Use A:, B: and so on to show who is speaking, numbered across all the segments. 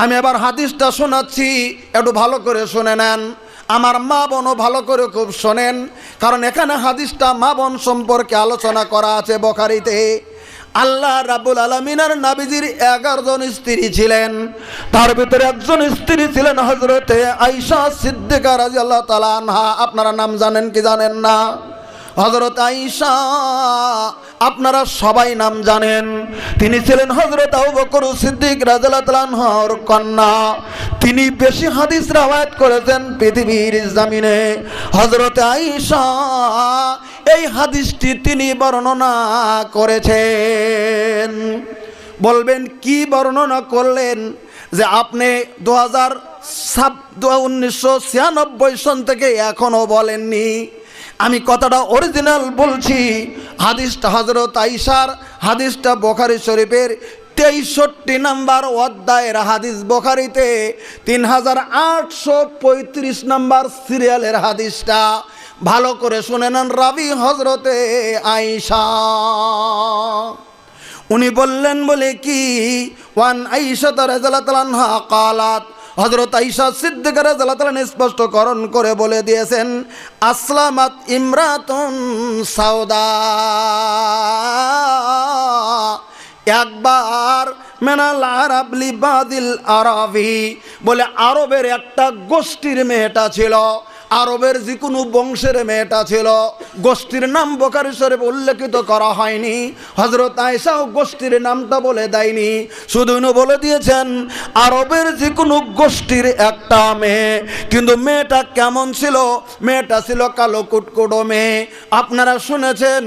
A: আমি এবার হাদিসটা শোনাচ্ছি, একটু ভালো করে শুনে নেন। আমার মা বোনও ভালো করে খুব শোনেন, কারণ এখানে হাদিসটা মা বোন সম্পর্কে আলোচনা করা আছে বখারিতে। আল্লাহ রাবুল আলমিনার নাবিজির এগারো জন স্ত্রী ছিলেন। তার ভিতরে একজন স্ত্রী ছিলেন হজরতে আইসা সিদ্দিকা রাজি আল্লাহ তালা আনহা। আপনারা নাম জানেন কি জানেন না? হজরত আইসা আপনারা সবাই নাম জানেন। তিনি ছিলেন হজরত আবু বকর সিদ্দিক রাজালার কন্যা। তিনি বেশি হাদিস রাওয়ায়াত করেছেন পৃথিবীর জামিনে। হজরত আইসা এই হাদিসটি তিনি বর্ণনা করেছেন। বলবেন, কি বর্ণনা করলেন যে আপনি দু হাজার সাত উনিশশো সন থেকে এখনও বলেননি? আমি কথাটা অরিজিনাল বলছি। হাদিসটা হজরত আইসার হাদিসটা বোখারি শরীফের তেইষট্টি নাম্বার অধ্যায়ের হাদিস বোখারিতে, তিন হাজার আটশো পঁয়ত্রিশ নাম্বার সিরিয়ালের হাদিসটা। ভালো করে শুনে নেন রাবি হজরতে আইসা উনি বললেন বলে কি, ওয়ান আইসা তারা কালাত হজরত আইসা সিদ্দিক জালাতালান স্পষ্টকরণ করে বলে দিয়েছেন, আসলামাত ইমরাতুন সাউদা। একবার মেনাল আরাবলি বাদিল আরবি বলে আরবের একটা গোষ্ঠীর মেয়েটা ছিল আরবের যে কোনো বংশের মেয়েটা ছিল, গোষ্ঠীর নাম বোকারি শরীফ উল্লেখিত করা হয়নি। হজরত আয়সাও গোষ্ঠীর নামটা বলে দেয়নি। শুধু বলে দিয়েছেন, আরবের যে কোনো গোষ্ঠীর একটা মেয়ে, কিন্তু মেয়েটা কেমন ছিল? মেয়েটা ছিল কালো কুটকুটো মেয়ে। আপনারা শুনেছেন,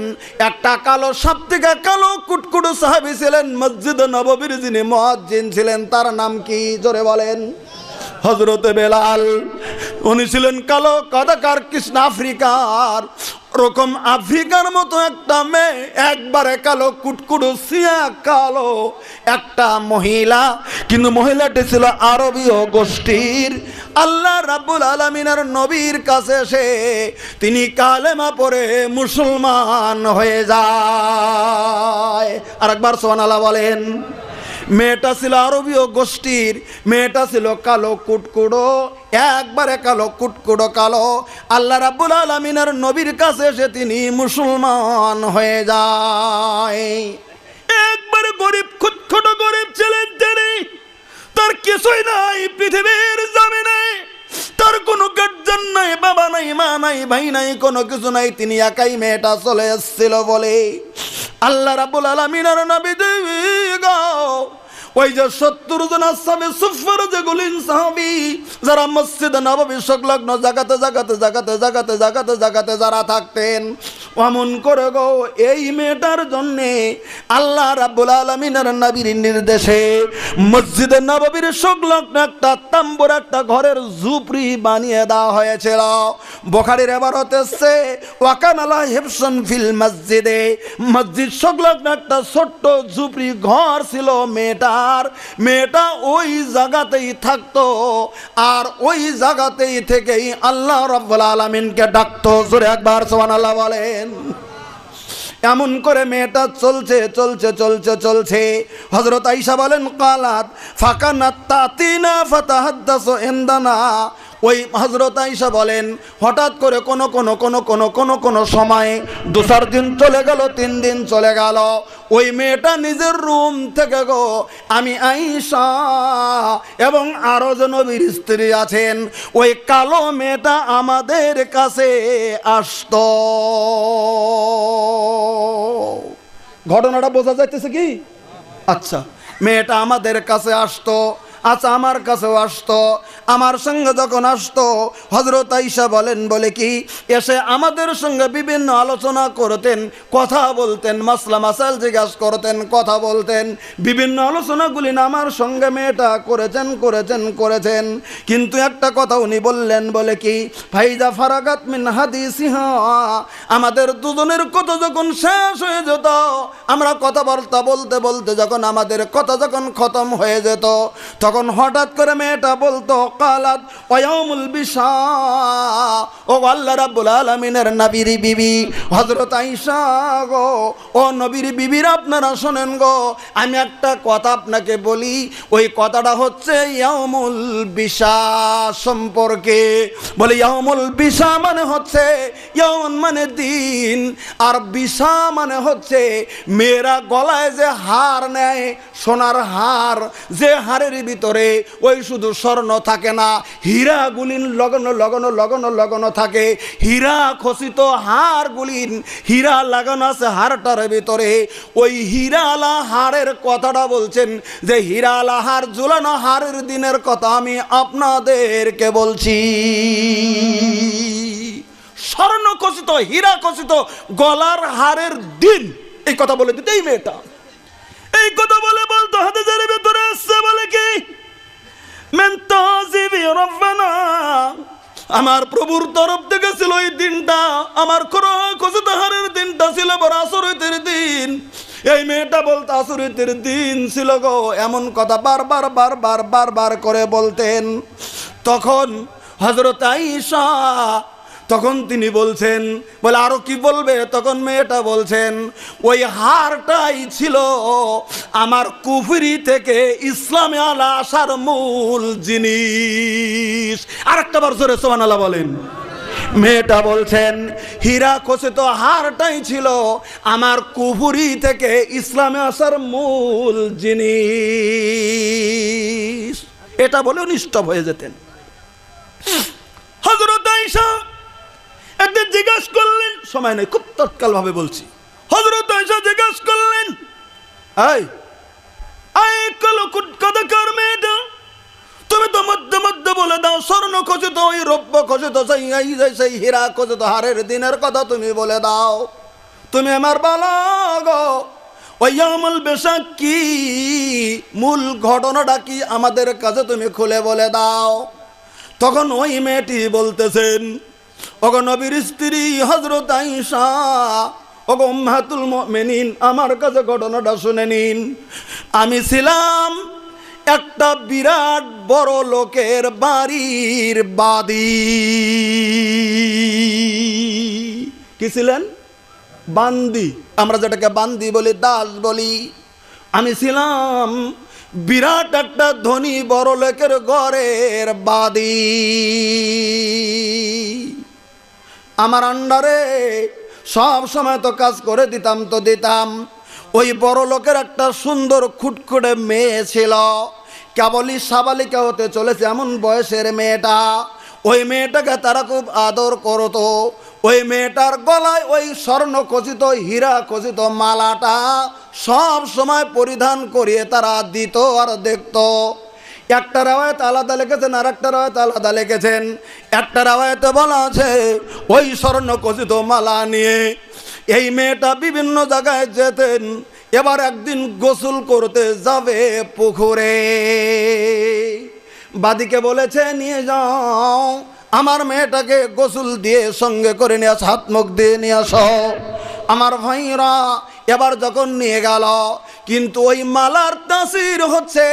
A: একটা কালো সব থেকে কালো কুটকুটো সাহাবি ছিলেন মসজিদ নববীর যিনি মহাজিন ছিলেন, তার নাম কি? জোরে বলেন। হজরতে বেলাল, উনি ছিলেন কালো কাদাকার কৃষ্ণ আফ্রিকার। ওরকম আফ্রিকার মতো একটা মেয়ে, একবারে কালো, কুটকুটু, সিয়া, কালো একটা মহিলা। কিন্তু মহিলাটি ছিল আরবীয় গোষ্ঠীর। আল্লাহ রাব্বুল আলমিনার নবীর কাছে এসে তিনি কালেমা পরে মুসলমান হয়ে যায়। আর একবার সোনালা বলেন মেয়েটা ছিল আরবীয় গোষ্ঠীর, মেয়েটা ছিল কালো, কুটকুড়ো, একবারে কালো, কুটকুড়ো কালো। আল্লাহ রাব্বুল আলমিনের নবীর কাছে এসে তিনি মুসলমান হয়ে যায়। একবারে গরিব, খুটখুটো গরিব ছিলেন তিনি তার কিছুই নাই, পৃথিবীর জমিনে। তার কোনো গার্জেন নাই, বাবা নাই, মা নাই, ভাই নাই, কোনো কিছু নাই, তিনি একাই মেয়েটা চলে এসেছিল বলে আল্লাহ রাবুল আলমিনার নবী গাও ওই যে সত্তর জন আসামে সুফর যেগুলিন সাহাবি, যারা মসজিদ নববী সংলগ্ন, জাগাতে জাগাতে জাগাতে জাগাতে জাগাতে জাগাতে যারা থাকতেন অমন করে গো, এই মেয়েটার জন্যে আল্লাহ রাব্বুল আলমিনের নবীর নির্দেশে মসজিদের নববীর সংলগ্ন একটা তাম্বুর, একটা ঘরের ঝুপড়ি বানিয়ে দেওয়া হয়েছিল। বোখারির এবার হতেছে ওয়াকান আল্লাহ হেফসন ফিল মসজিদে, মসজিদ সংলগ্ন একটা ছোট্ট ঝুপড়ি ঘর ছিল মেয়েটার। মেয়েটা ওই জায়গাতেই থাকতো, আর ওই জায়গাতেই থেকেই আল্লাহ রব্বুল আলমিনকে ডাকতো। জোরে একবার সোহান আল্লাহ বলেন। এমন করে মেয়েটা চলছে চলছে চলছে চলছে। হজরত আইসা বলেন, কালাত ফাঁকা না তাতিনা ফাতাহাদ্দাস এন্দানা ওই হজরত আইসা বলেন, হঠাৎ করে কোনো কোনো কোনো কোনো কোনো কোনো সময় দু চার দিন চলে গেল, তিন দিন চলে গেল। ওই মেয়েটা নিজের রুম থেকে গো, আমি আইসা এবং আরও যে নবীর স্ত্রী আছেন, ওই কালো মেয়েটা আমাদের কাছে আসত। ঘটনাটা বোঝা যাইতেছে কি? আচ্ছা মেয়েটা আমাদের কাছে আসতো। আচ্ছা আমার কাছেও আসতো। আমার সঙ্গে যখন আসতো হজরত আইসা বলেন, বলে কি, এসে আমাদের সঙ্গে বিভিন্ন আলোচনা করতেন, কথা বলতেন, মাসলা মাসাল জিজ্ঞাসা করতেন, কথা বলতেন। বিভিন্ন আলোচনাগুলি না আমার সঙ্গে মেয়েটা করেছেন করেছেন করেছেন। কিন্তু একটা কথা উনি বললেন, বলে কি, ফাইজা ফারাগাত মিন হাদিসিহা, আমাদের দুজনের কথা যখন শেষ হয়ে যেত, আমরা কথাবার্তা বলতে বলতে যখন আমাদের কথা যখন খতম হয়ে যেত, তখন তখন হঠাৎ করে মেয়েটা বলতো, কালাত, অয়মুল বিশা, ও আল্লাহ রাব্বুল আলমিনের নবীর বিবি হজরত আইসা গো, ও নবীর বিবির আপনারা শোনেন গো, আমি একটা কথা আপনাকে বলি, ওই কথাটা হচ্ছে ইয়ামুল বিশা সম্পর্কে। বলে ইয়ামুল বিশা মানে হচ্ছে ইয়ামন মানে দিন, আর বিশা মানে হচ্ছে মেয়েরা গলায় যে হার নেয়, সোনার হার, যে হারের ভিতরে, ওই শুধু স্বর্ণ থাকে না হীরাগুলিন লগন লগন লগন লগন থাকে। হীরা খচিত হারগুলিন হীরা লাগানো আছে হারটার ভিতরে। ওই হীরালা হারের কথাটা বলছেন যে, হীরালা হার ঝুলানো হারের দিনের কথা আমি আপনাদেরকে বলছি। স্বর্ণ খচিত, হীরা খচিত গলার হারের দিন। এই কথা বলে দিতেই মেয়েটা। এই কথা বলে বলতো হাদিসের ভিতরে আসছে বলে কি? আমার প্রভুর তরফ থেকে ছিল এই দিনটা, আমার খোঁজতাহারের দিনটা ছিল বড় আসরিতের দিন। এই মেয়েটা বলতো আসরিতের দিন ছিল গো, এমন কথা বারবার বারবার বারবার করে বলতেন। তখন হজরত আইসা তখন তিনি বলছেন, বলে, আরও কি বলবে? তখন মেয়েটা বলছেন, ওই হারটাই ছিল আমার কুফরি থেকে ইসলামে আলা আসার মূল জিনিস। আর একটা বার জোরে সোমান আলা বলেন। মেয়েটা বলছেন, হীরা খচিত হারটাই ছিল আমার কুফুরি থেকে ইসলামে আসার মূল জিনিস। এটা বলেও নিষ্ঠব হয়ে যেতেন। সময় নেই, খুব তৎকাল ভাবে বলছি। হজরত আইসা জিজ্ঞাসা করলেন, এই আই কালো কথা কর মেয়েটা, তুমি তো মধ্যে মধ্যে বলে দাও, স্বর্ণ খচিত ওই রৌপ্য খচিত সেই সেই হীরা খচিত হারের দিনের কথা তুমি বলে দাও। তুমি আমার বালা গো, ওই আমল বেশা কি মূল ঘটনাটা কি আমাদের কাছে তুমি খুলে বলে দাও? তখন ওই মেয়েটি বলতেছেন ওগো নবীর স্ত্রী হজরত আইসা ওগো উম্মাতুল মেনিন আমার কাছে ঘটনাটা শুনে নিন। আমি ছিলাম একটা বিরাট বড় লোকের বাড়ির বাদী। কি ছিলেন? বান্দি। আমরা যেটাকে বান্দি বলি, দাস বলি। আমি ছিলাম বিরাট একটা ধনী বড় লোকের ঘরের বাদী। আমার আন্ডারে সব সময় তো কাজ করে দিতাম তো দিতাম। ওই বড় লোকের একটা সুন্দর খুটখুটে মেয়ে ছিল। কেবলই সাবালিকা হতে চলেছে এমন বয়সের মেয়েটা। ওই মেয়েটাকে তারা খুব আদর করতো। ওই মেয়েটার গলায় ওই স্বর্ণ খচিত, হীরা খচিত মালাটা সব সময় পরিধান করিয়ে তারা দিত আর দেখতো। একটা রাওয়ায়ত আলাদা লিখেছেন আর একটা রাওয়ায়ত আলাদা লিখেছেন। একটা রাওয়ায়তে বলা আছে, ওই স্বর্ণ খচিত মালা নিয়ে এই মেয়েটা বিভিন্ন জায়গায় যেতেন, এবার একদিন গোসল করতে যাবে পুকুরে। বাদিকে বলেছে, নিয়ে যাও, আমার মেয়েটাকে গোসল দিয়ে সঙ্গে করে নিয়ে আস, হাত মুখ দিয়ে নিয়ে আস। আমার ভাইরা এবার যখন নিয়ে গেল, কিন্তু ওই মালার তাসির হচ্ছে,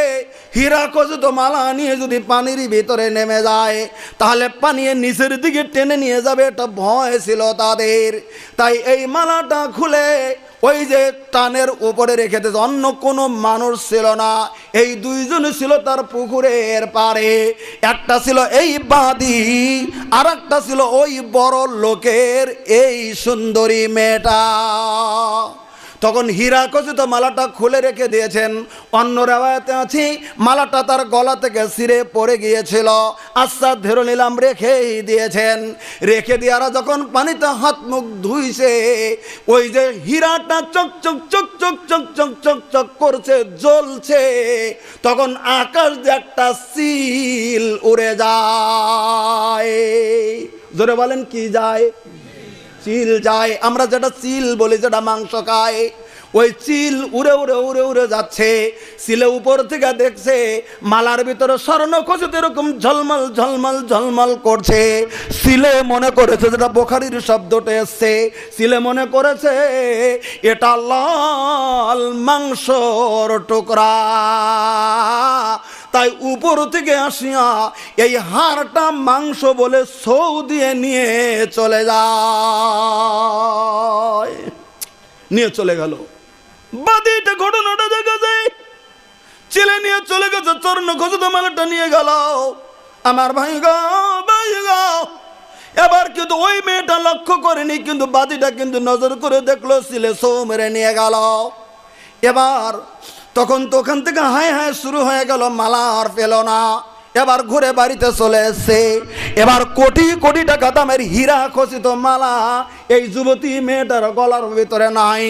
A: হীরা খচিত মালা নিয়ে যদি পানির ভিতরে নেমে যায়, তাহলে পানিয়ে নিচের দিকে টেনে নিয়ে যাবে, এটা ভয় ছিল তাদের। তাই এই মালাটা খুলে ওই যে টানের উপরে রেখে দিয়েছে, অন্য কোনো মানুষ ছিল না। এই দুইজন ছিল তার পুকুরের পারে একটা ছিল এই বাদি আর একটা ছিল ওই বড় লোকের, এই সুন্দরী মেয়েটা। তখন হীরা কচুত মালাটা খুলে রেখে দিয়েছেন। অন্য রেওয়ায়তে আছি, মালাটা তার গলা থেকে সিরে পড়ে গিয়েছিল। আশ্বাস ধরে নিলাম, রেখেই দিয়েছেন। রেখে দিয়ারা যখন পানিতে হাত মুখ ধুইছে, ওই যে হীরাটা চকচক চকচক চক চক করছে, জ্বলছে, তখন আকাশ যে একটা সিল উড়ে যায়। জোরে বলেন, কি যায়? চিল যায়, আমরা যেটা চিল বলি, যেটা মাংস খাই ওই চিল উড়ে উড়ে উড়ে উড়ে যাচ্ছে, চিলে উপর থেকে দেখছে, মালার ভিতরে স্বর্ণ খচিত এরকম ঝলমল ঝলমল ঝলমল করছে। সিলে মনে করেছে যেটা বোখারির শব্দটা এসছে সিলে মনে করেছে, এটা লাল মাংসর টুকরা। তাই উপর থেকে আসিয়া এই হাড়টা মাংস বলে সৌ দিয়ে নিয়ে চলে যায়। নিয়ে চলে গেল। বাদিটা ঘটনাটা দেখা যায় ছেলে নিয়ে চলে গেছে, চর্ণ খোঁজতে মালাটা নিয়ে গেল। আমার ভাই গো এবার কিন্তু ওই মেয়েটা লক্ষ্য করেনি, কিন্তু বাদিটা কিন্তু নজর করে দেখল, ছিলে সৌ মেরে নিয়ে গেল। এবার তখন তো ওখান থেকে হায় হায় শুরু হয়ে গেল মালা আর পেল না এবার ঘুরে বাড়িতে চলে এসছে। এবার কোটি কোটি টাকা দামের হীরা খচিত মালা এই যুবতী মেয়েটার গলার ভিতরে নাই।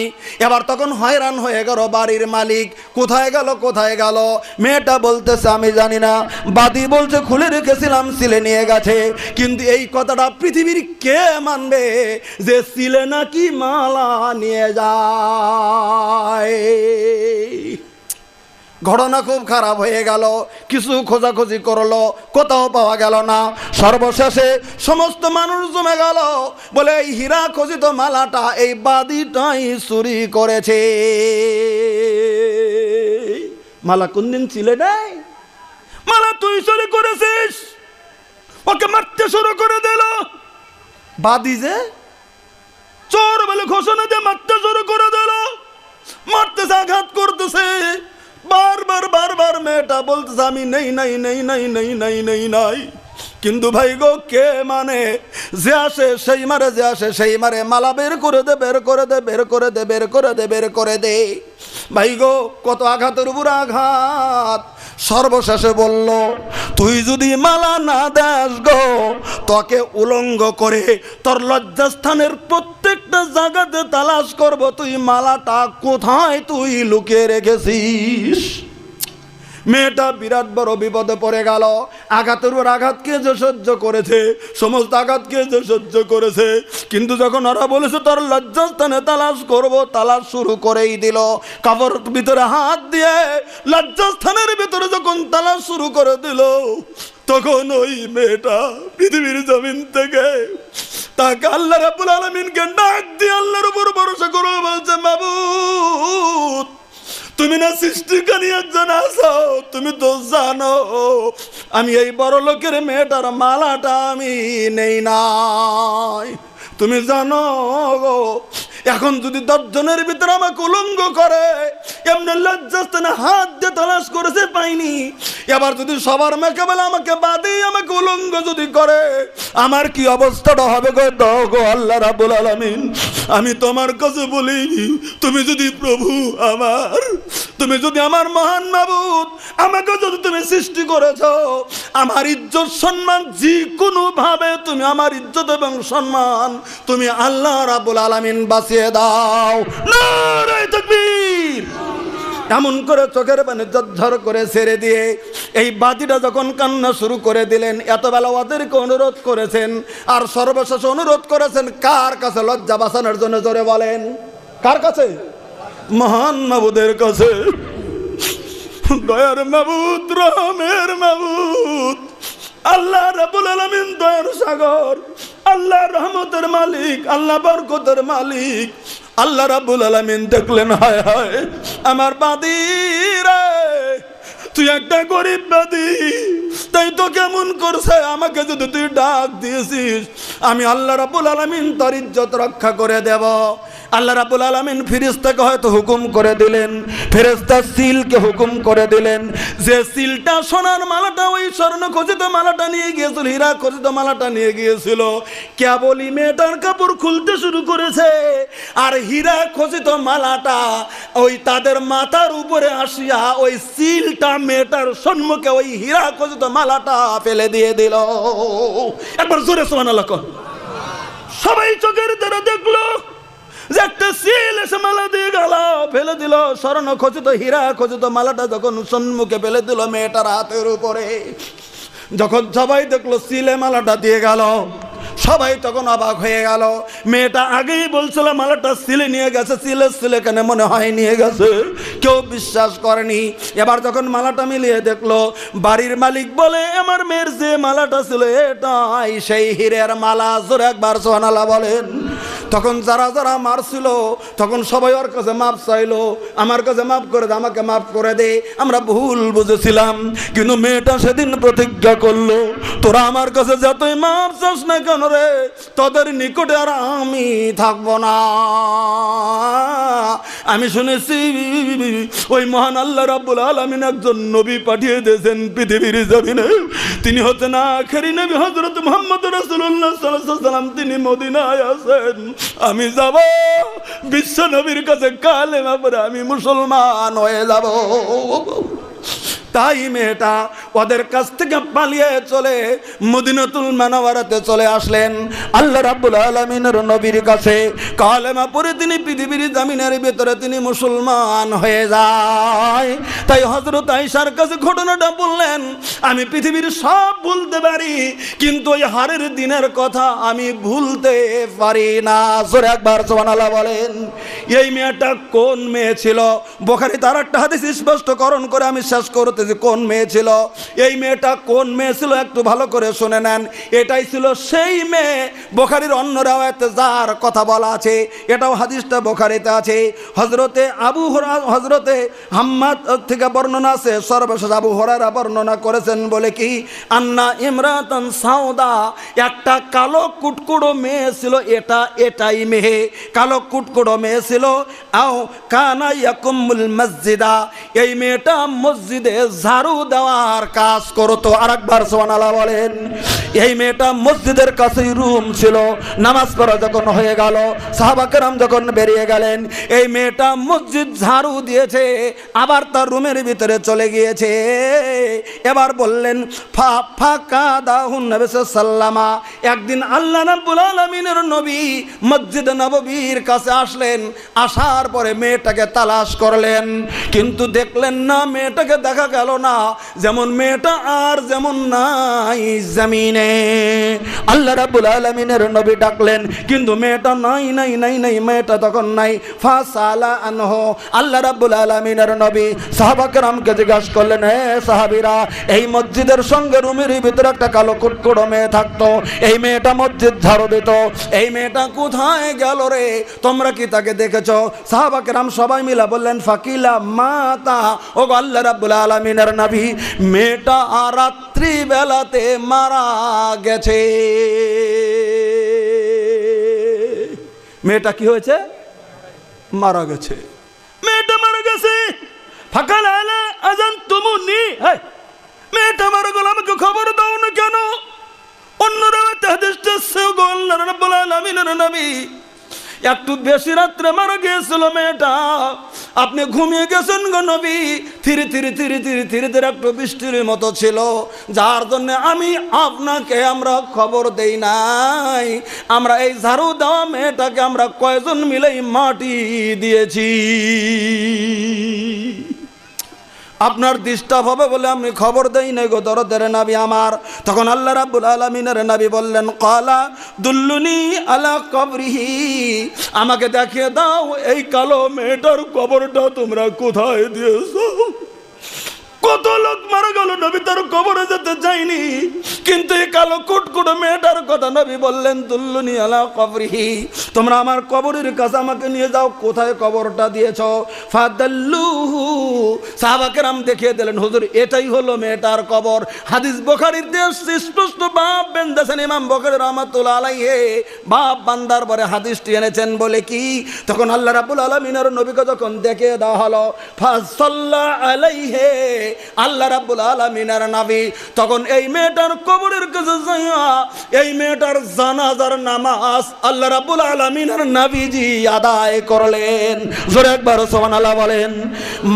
A: এবার তখন হয়রান হয়ে গেল বাড়ির মালিক। কোথায় গেল কোথায় গেল? মেয়েটা বলতেছে, আমি জানি না। বাদি বলছে, খুলে রেখেছিলাম, সিলে নিয়ে গেছে। কিন্তু এই কথাটা পৃথিবীর কে মানবে যে সিলে নাকি মালা নিয়ে যায়? ঘটনা খুব খারাপ হয়ে গেল। কিছু খোঁজাখুঁজি করল, কোথাও পাওয়া গেল না। সর্বশেষে সমস্ত মানুষ জমে গেল। বলে, এই হীরা খচিত মালাটা এই বাদিটাই চুরি করেছে। মালা কোন দিন ছিলে নাই? মালা তুই চুরি করেছিস? ওকে মারতে শুরু করে দিল। বাদি যে চোর বলে ঘোষণা দিয়ে মারতে শুরু করে দিল। মারতেছে আঘাত করতেছে। বারবার বারবার মেয়েটা বলতেছে, আমি নেই, নাই নেই নাই নেই নাই নেই, নাই। কিন্তু ভাই গো, কে মানে? যে আসে, সেই মারে, যে আসে, সেই মারে মালা বের করে দে, বের করে দে, বের করে দে, বের করে দে, বের করে দে। ভাই গো, কত আঘাতের উপর আঘাত। সর্বশেষে বলল, তুই যদি মালা না দাস গো, তোকে উলঙ্গ করে তোর লজ্জাস্থানের প্রত্যেকটা জায়গাতে তালাশ করব। তুই মালাটা কোথায় তুই লুকিয়ে রেখেছিস? মেয়েটা বিরাট বড় বিপদে পড়ে গেল। আঘাতের উপর আঘাতকে যে সহ্য করেছে, সমস্ত আঘাতকে যে সহ্য করেছে, কিন্তু যখন ওরা বলেছে, তোর লজ্জাস্থানে তালাশ করব তালাশ শুরু করেই দিল। কাপড় ভিতরে হাত দিয়ে লজ্জাস্থানের ভিতরে যখন তালাশ শুরু করে দিল, তখন ওই মেয়েটা পৃথিবীর জমিন থেকে তাকে আল্লাহ রাবুল আলমিনকে ডাক দিয়ে আল্লাহর উপর ভরসা করে বলছে, মাবুদ তুমি না সৃষ্টিকারী একজন আছো তুমি তো জানো। আমি এই বড় লোকের মেয়েটার মালাটা আমি নেই নাই। তুমি জানো এখন যদি দশজনের ভিতরে আমাকে উলঙ্গ করে, এমনি লজ্জাস্থানে হাত দিয়ে তালাশ করেছে, পাইনি। এবার যদি সবার মোকাবেলা আমাকে বাদেই আমাকে উলঙ্গ যদি করে, আমার কি অবস্থাটা হবে গো? দাও গো আল্লাহ রাবুল আলামিন। আমি তোমার কাছে বলি তুমি যদি প্রভু আমার, তুমি যদি আমার মহান মাবুদ, আমাকে যদি তুমি সৃষ্টি করেছ, আমার ইজ্জত সম্মান যে কোনো ভাবে তুমি আমার ইজ্জত এবং সম্মান, তুমি আল্লাহ রাবুল আলামিন বাঁচিয়ে দাও। এমন করে চোখের পানি ঝরঝর করে ছেড়ে দিয়ে এই বাতিটা যখন কান্না শুরু করে দিলেন, এত বেলা ওদেরকে অনুরোধ করেছেন, আর সর্বশেষ অনুরোধ করেছেন, কার কাছে লজ্জা বাঁচানোর জন্য জোরে বলেন, কার কাছে? মহান মাবুদের কাছে। দয়ার মাবুদ, রহমের মাবুদ, আল্লাহ রাবুল আলমিন দয়ার সাগর। আল্লাহ রহমতের মালিক, আল্লাহ বরকতের মালিক। আল্লাহ রাবুল আলমিন দেখলেন, হায় হায়, আমার বাদি তুই একটা গরিব বাদি। তাই তো কেমন করছে? আমাকে যদি তুই ডাক দিয়েছিস, আমি আল্লাহ রাবুল আলমিন তার ইজ্জত রক্ষা করে দেব। আল্লাহ রাবুল আলমিন ফিরিস্তাকে হয়তো হুকুম করে দিলেন। ফেরেস্তা সিলকে হুকুম করে দিলেন। যে সিলটা সোনার মালাটা, ওই স্বর্ণ খচিত মালাটা নিয়ে গিয়েছিল, হীরা খচিত মালাটা নিয়ে গিয়েছিল। কেবলই মেয়েটার কাপড় খুলতে শুরু করেছে। আর হীরা খচিত মালাটা ওই তাদের মাথার উপরে আসিয়া ওই সিলটা মেয়েটার সম্মুখে ওই হীরা খচিত মালাটা ফেলে দিয়ে দিল। একবার জোরে সোমান সবাই চোখের দ্বারা দেখল। যে একটা সিল এসে মালা দিয়ে গেল, ফেলে দিল স্বর্ণ খচিত হীরা, খচিত মালাটা যখন সম্মুখে ফেলে দিল মেয়েটার হাতের উপরে। যখন সবাই দেখল সিলে মালাটা দিয়ে গেল, সবাই তখন অবাক হয়ে গেল। মেয়েটা আগেই বলছিল, মালাটা সিলে নিয়ে গেছে, সিলে সিলে কেন মনে হয় নিয়ে গেছে? কেউ বিশ্বাস করেনি। এবার যখন মালাটা মিলিয়ে দেখল, বাড়ির মালিক বলে, আমার মেয়ের যে মালাটা ছিল, এটাই সেই হীরের মালা। জোরে একবার সোহানালা বলেন তখন যারা যারা মারছিল, তখন সবাই ওর কাছে মাপ চাইলো, আমার কাছে মাফ করে দে, আমাকে মাফ করে দে। আমরা ভুল বুঝেছিলাম, কিন্তু মেয়েটা সেদিন প্রতিজ্ঞা করল, তোরা আমার কাছে যতই মাপ চাস না কেন রে, তোদের নিকটে আর আমি থাকব না। আমি শুনেছি, ওই মহান আল্লাহ রাব্বুল আলামিন একজন নবী পাঠিয়ে দিয়েছেন পৃথিবীর জমিনে। তিনি হচ্ছেন আখেরি নবী হযরত মুহাম্মদ আলাইহি সাল্লাম তিনি মদিনায় আছেন। আমি যাব। বিশ্ব নবীর কাছে কালেমা পরে আমি মুসলমান হয়ে যাব। তাই মেয়েটা ওদের কাছ থেকে পালিয়ে চলে মদিনাতুল মানাওয়ারাতে চলে আসলেন। আল্লাহ রাব্বুল আলামিনের নবীর কাছে কালেমা পড়ে তিনি পৃথিবীর জামিনের ভিতরে তিনি মুসলমান হয়ে যায়। তাই হযরত আয়েশার কাছে ঘটনাটা বললেন, আমি পৃথিবীর সব ভুলতে পারি, কিন্তু ওই হারের দিনের কথা আমি ভুলতে পারি না। জোরে একবার সুবহানাল্লাহ বলেন, এই মেয়েটা কোন মেয়ে ছিল? বোখারি তার একটা হাদিস স্পষ্টকরণ করে আমি শেষ করতে যে কোন মেয়ে ছিল? এই মেয়েটা কোন মেয়ে ছিল? একটু ভালো করে শুনে নেন। এটাই ছিল সেই মেয়ে। বোখারির অন্য রাওয়াতে যার কথা বলা আছে, এটাও হাদিসটা বোখারিতে আছে। হজরতে আবু হরা হজরতে হাম্মাদ থেকে বর্ণনা আছে, সর্বশেষ আবু হরারা বর্ণনা করেছেন বলে কি, আন্না ইমরাতন সাউদা, একটা কালো কুটকুড়ো মেয়ে ছিল, এটা এটাই মেয়ে। কালো কুটকুড়ো মেয়ে ছিল, আও কানা ইয়াকুমুল মসজিদা। এই মেয়েটা মসজিদে ঝাড়ু দেওয়ার কাজ করতো আরেকবার সোয়ানালা বলেন। এই মেয়েটা মসজিদের কাছেই রুম ছিল, নামাজ পড়া যখন হয়ে গেল সাহাবাকেরাম যখন বেরিয়ে গেলেন, এই মেয়েটা মসজিদ ঝাড়ু দিয়েছে, আবার তার রুমের ভিতরে চলে গিয়েছে। এবার বললেন, ফা ফাঁকা দাহুন সাল্লামা। একদিন আল্লাহ রাব্বুল আলামিনের নবী মসজিদ নববীর কাছে আসলেন, আসার পরে মেয়েটাকে তালাশ করলেন, কিন্তু দেখলেন না, মেয়েটাকে দেখা গেল না, যেমন মেয়েটা আর যেমন নাই জমিনে। আল্লাহ রাব্বুল আলামিনের নবী ডাকলেন, কিন্তু মেয়েটা নাই নাই নাই নাই, মেয়েটা তখন নাই। ফাসালা আনহু, আল্লাহ রাব্বুল আলামিনের নবী সাহাবাকেরামকে জিজ্ঞাসা করলেন হে সাহাবীরা, এই মসজিদের সঙ্গে রুমের ভিতরে একটা কালো কুটকুড়ো মেয়ে থাকতো, এই মেয়েটা মসজিদ ঝাড়ু দিত, এই মেয়েটা কোথায় গেল রে, তোমরা কি তাকে দেখেছ? সাহাবাকেরাম সবাই মিলা বললেন, ফাকিলা মাতা। ও আল্লাহ রাব্বুল মেয়েটা আর রাত্রি বেলাতে মারা গেছে। মেয়েটা কি হয়েছে? মারা গেছে। মেয়েটা মারা গেছে। ফাঁকা লাইলে আজান তুমুনি। মেয়েটা মারা গেল, আমাকে খবর দাও না কেন অন্যরা একটু বেশি রাত্রে মারা গিয়েছিল মেয়েটা। আপনি ঘুমিয়ে গেছেন গো নবী। ধীরে ধীরে ধীরে ধীরে ধীরে ধীরে একটু বৃষ্টির মতো ছিল। যার জন্য আমি আপনাকে আমরা খবর দেই নাই। আমরা এই ঝাড়ু দেওয়া মেয়েটাকে আমরা কয়জন মিলেই মাটি দিয়েছি। আপনার ডিস্টার্ব হবে বলে আমি খবর দেই নাই গো দরদের নাবি আমার। তখন আল্লাহ রাব্বুল আলামিনের নাবি বললেন, কলা দুল্লুনি আলা কবরিহি। আমাকে দেখিয়ে দাও, এই কালো মেয়েটার কবরটা তোমরা কোথায় দিয়েছ? কত লোক মারা গেল, নবী তার কবরে যেতে চাইনি কিন্তু এই কালো কুটকুটো মেয়েটার কথা নবী বললেন তুল্লুনি আলা কবরিহি। তোমরা আমার কবরের কাছে আমাকে নিয়ে যাও, কোথায় কবরটা দিয়েছ? ফাদাল্লুহু। সাহাবাকেরাম দেখিয়ে দিলেন, হুজুর, এটাই হলো মেয়েটার কবর। হাদিস বোখারির দেশ স্পষ্ট বাপ বেন্দেছেন ইমাম বখারি রহমাতুল্লাহ আলাইহে। বাপ বান্দার পরে হাদিসটি এনেছেন বলে কি? তখন আল্লাহ রাব্বুল আলামিনের নবীকে যখন দেখে দেওয়া হলো, ফাসাল্লা আলাইহে। আল্লাহ রাব্বুল আলামিনের নবী। তখন এই মেয়েটার কবরের কাছে যাইয়া এই মেয়েটার জানাজার নামাজ আল্লাহ রাব্বুল আলামিনের নবীজি আদায় করলেন। জোরে একবার সুবহানাল্লাহ বলেন,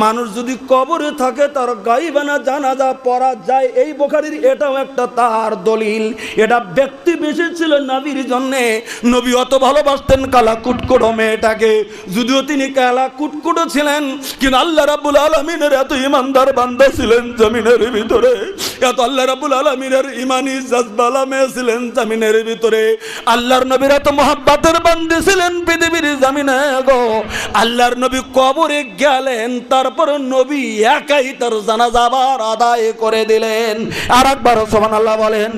A: মানুষ যদি কবরে থাকে তার গাইবানা জানাজা পড়া যায়। এই বোখারির এটাও একটা তার দলিল। এটা ব্যক্তি বেশি ছিল নবীর জন্যে। নবী অত ভালোবাসতেন কালা কুটকুটো মেয়েটাকে। যদিও তিনি কালা কুটকুটো ছিলেন, কিন্তু আল্লাহ রাব্বুল আলমিনের এত ইমানদার বান্দা ছিলেন জমিনের ভিতরে। এত আল্লাহ রাবুল আলমিনের ইমানি জাজবালা মেয়ে ছিলেন জমিনের ভিতরে। আল্লাহর নবীর এত মহাব্বাতের বান্দি ছিলেন পৃথিবীর জামিনে গো। আল্লাহর নবী কবরে গেলেন, তারপর নবী একাই তার জানাজাবার আদায় করে দিলেন। আর একবার সোমান আল্লাহ বলেন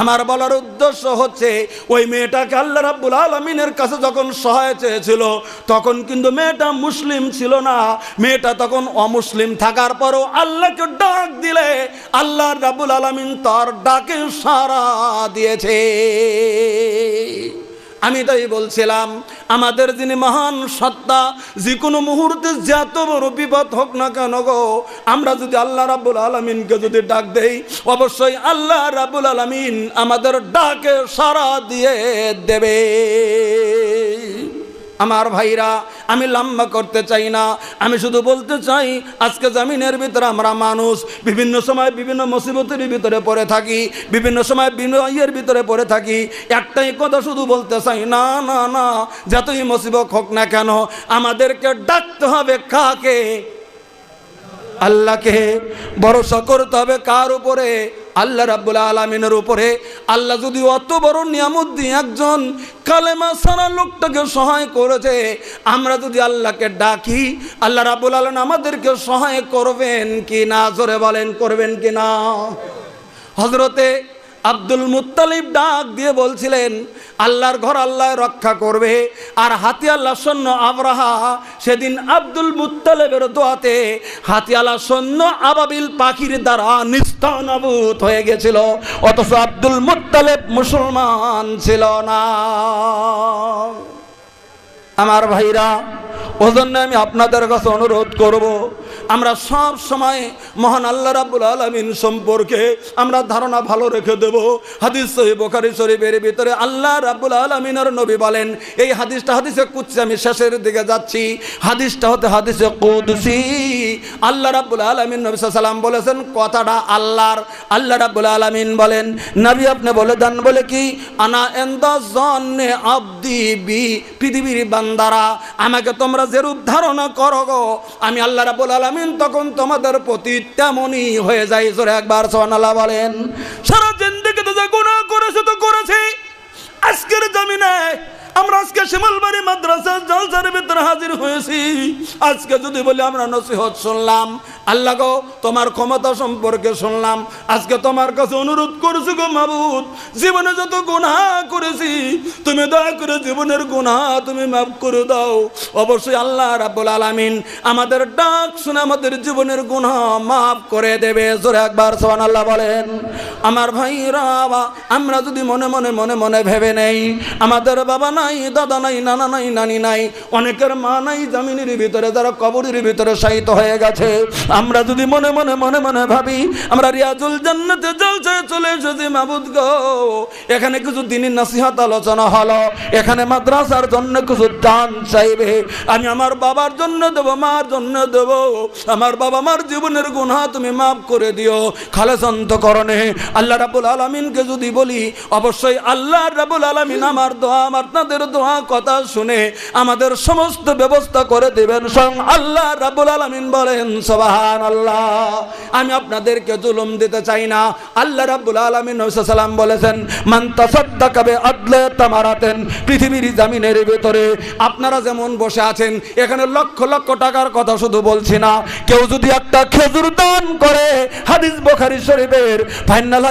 A: আমার বলার উদ্দেশ্য হচ্ছে, ওই মেয়েটাকে আল্লাহ রাব্বুল আলমিনের কাছে যখন সহায় চেয়েছিল, তখন কিন্তু মেয়েটা মুসলিম ছিল না। মেয়েটা তখন অমুসলিম থাকার পরও আল্লাহকে ডাক দিলে, আল্লাহ রাবুল আলমিন তার ডাকে সারা দিয়েছে। আমি তাই বলছিলাম, আমাদের যিনি মহান সত্তা, যে কোনো মুহূর্তে যত বড় বিপদ হোক না কেন গো, আমরা যদি আল্লাহ রাবুল আলমিনকে যদি ডাক দেই, অবশ্যই আল্লাহ রাবুল আলমিন আমাদের ডাকে সারা দিয়ে দেবে। আমার ভাইরা, আমি লম্বা করতে চাই না। আমি শুধু বলতে চাই, আজকে জামিনের ভিতরে আমরা মানুষ, বিভিন্ন সময় বিভিন্ন মুসিবতের ভিতরে পড়ে থাকি, বিভিন্ন সময় বিভিন্ন ইয়ের ভিতরে পড়ে থাকি। একটাই কথা শুধু বলতে চাই, না না না, যতই মুসিবত হোক না কেন, আমাদেরকে ডাকতে হবে কাকে? আল্লাহকে। ভরসা করতে হবে কার উপরে? আল্লাহ রাব্বুল আলমিনের উপরে। আল্লাহ যদি অত বড় নিয়ামত একজন কালেমা সারা লোকটাকে সহায় করেছে, আমরা যদি আল্লাহকে ডাকি, আল্লাহ রাবুল আলম আমাদেরকে সহায় করবেন কি না জোরে বলেন, করবেন কি না হজরতে আব্দুল মুতালিব ডাক দিয়ে বলছিলেন আল্লাহর ঘর আল্লাহ রক্ষা করবে। আর হাতি আল্লাহ সৈন্য আবরাহা সেদিন আব্দুল মুত্তালেবের দোয়াতে হাতি আল্লাহ সৈন্য আবাবিল পাখির দ্বারা নিস্তানাবুত হয়ে গেছিল। অথচ আব্দুল মুত্তালেব মুসলমান ছিল না। আমার ভাইরা, ওজন্য আমি আপনাদের কাছে অনুরোধ করব আমরা সব সময় মহান আল্লাহ রাব্বুল আলমিন সম্পর্কে আমরা ধারণা ভালো রেখে দেব। হাদিস সহি বোখারি শরীফের ভিতরে আল্লাহ রাব্বুল আলমিনের নবী বলেন, এই হাদিসটা হাদিসে কুচ্ছে আমি শেষের দিকে যাচ্ছি। হাদিসটা হতে হাদিসে কুদসি। আল্লাহ রাব্বুল আলমিন নবী সাল্লাম বলেছেন, কথাটা আল্লাহর। আল্লাহ রাব্বুল আলমিন বলেন, নবী আপনি বলে দেন বলে কি, আনা এন্দা জন্নে আব্দি বি পৃথিবীর বান্দারা, আমাকে তোমরা যেরূপ ধারণা করো গো, আমি আল্লাহ রাবুল আলমিন তখন তোমাদের প্রতি তেমনই হয়ে যায়। জোরে একবার সোহানাল্লাহ বলেন। সারা জিন্দিগিতে যে গুনাহ করেছে তো করেছে। আজকের জমিনে আমরা আজকে শিমলবাড়ি মাদ্রাসা জলসার ভিতরে হাজির হয়েছি। আজকে যদি বলি আমরা নসিহত শুনলাম, আল্লাহ গো, তোমার ক্ষমতা সম্পর্কে শুনলাম। আজকে তোমার কাছে অনুরোধ করছি গো মাবুদ, জীবনে যত গুনাহ করেছি, তুমি দয়া করে জীবনের গুনাহ তুমি মাফ করে দাও। অবশ্যই আল্লাহ রাব্বুল আলামিন আমাদের ডাক শুনে আমাদের জীবনের গুনাহ মাফ করে দেবে। জোরে একবার সোহান আল্লাহ বলেন, আমার ভাইরা আমরা যদি মনে মনে মনে মনে ভেবে নেই, আমাদের বাবা নাই, দাদা নাই, নানা নাই, নানি নাই। অনেকের মা নাই, জামিনের ভিতরে, যারা কবরের ভিতরে শায়িত হয়ে গেছে। আমরা যদি মনে মনে মনে মনে ভাবি, আমরা রিয়াজুল জান্নাতে জলছে, চলে এসেছি মাবুদ গো। এখানে কিছু দিনের নসিহত আলোচনা হলো। এখানে মাদ্রাসার জন্য কিছু দান চাইবে। আমি আমার বাবার জন্য দেবো, মার জন্য দেবো। আমার বাবা মার জীবনের গুনাহ তুমি মাফ করে দিও। খালেসন্ত করণে আল্লাহ রাবুল আলমিনকে যদি বলি, অবশ্যই আল্লাহ রাবুল আলমিন আমার দোয়া, আমার তাদের দোয়া কথা শুনে আমাদের সমস্ত ব্যবস্থা করে দেবেন। স্বয়ং আল্লাহ রাবুল আলমিন বলেন সবাহান আল্লাহ আমি আপনাদেরকে জুলুম দিতে চাই না। আল্লাহ রাব্বুল আলমিন সালাম বলেছেন, মান তাসাদ্দাকাবে আদলে তামারাতেন, পৃথিবীর জামিনের ভিতরে আপনারা যেমন বসে আছেন, এখানে লক্ষ লক্ষ টাকার কথা শুধু বলছি না। কেউ যদি একটা খেজুর দান করে, হাদিস বোখারি শরীফের, ফাইনাল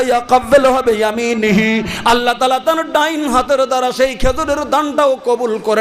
A: হবে ইয়ামিনিহি আল্লাহ তাআলা তার ডাইন হাতের দ্বারা সেই খেজুরের দানটাও কবুল করে